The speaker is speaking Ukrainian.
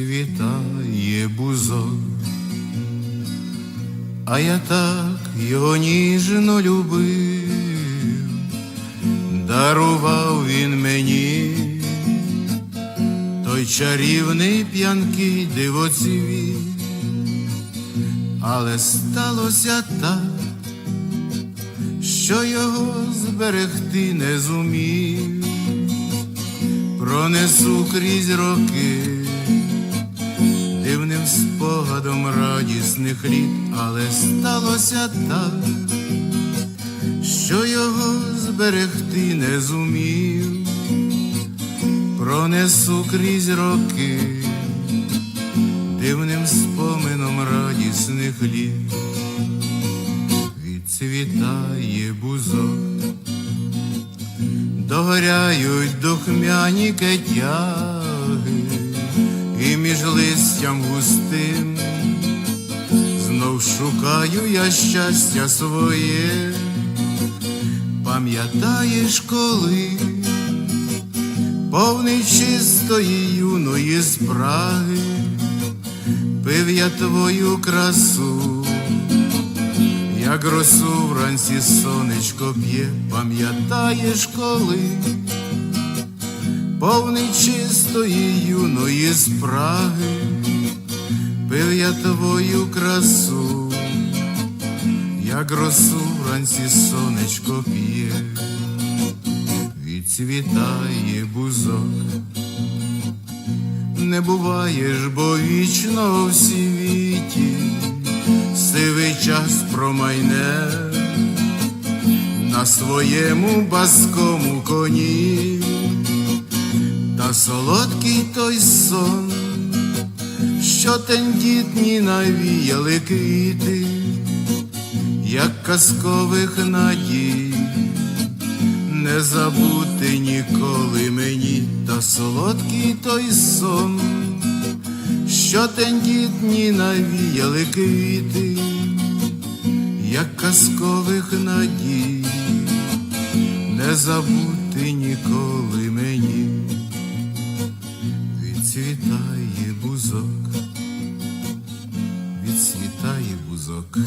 Відцвітає бузок, а я так його ніжно любив, дарував він мені той чарівний п'янкий дивоцвіт, але сталося так, що його зберегти не зумів, пронесу крізь роки дивним спогадом радісних літ, але сталося так, що його зберегти не зумів, пронесу крізь роки, дивним спомином радісних літ, відцвітає бузок, догоряють духмяні кетяги між листям густим. Знов шукаю я щастя своє, пам'ятаєш, коли повний чистої юної спраги, пив я твою красу, як росу вранці сонечко п'є, пам'ятаєш, коли повний чистої юної спраги, пив я твою красу, як росу вранці сонечко п'є, відцвітає бузок, не буваєш, бо вічно в світі, сивий час промайне. На своєму баскому коні солодкий той сон, що тендітні навіяли квіти, як казкових надій, не забути ніколи мені, та солодкий той сон, що тендітні навіяли квіти, як казкових надій, не забути ніколи Відцвітає бузок, відцвітає бузок.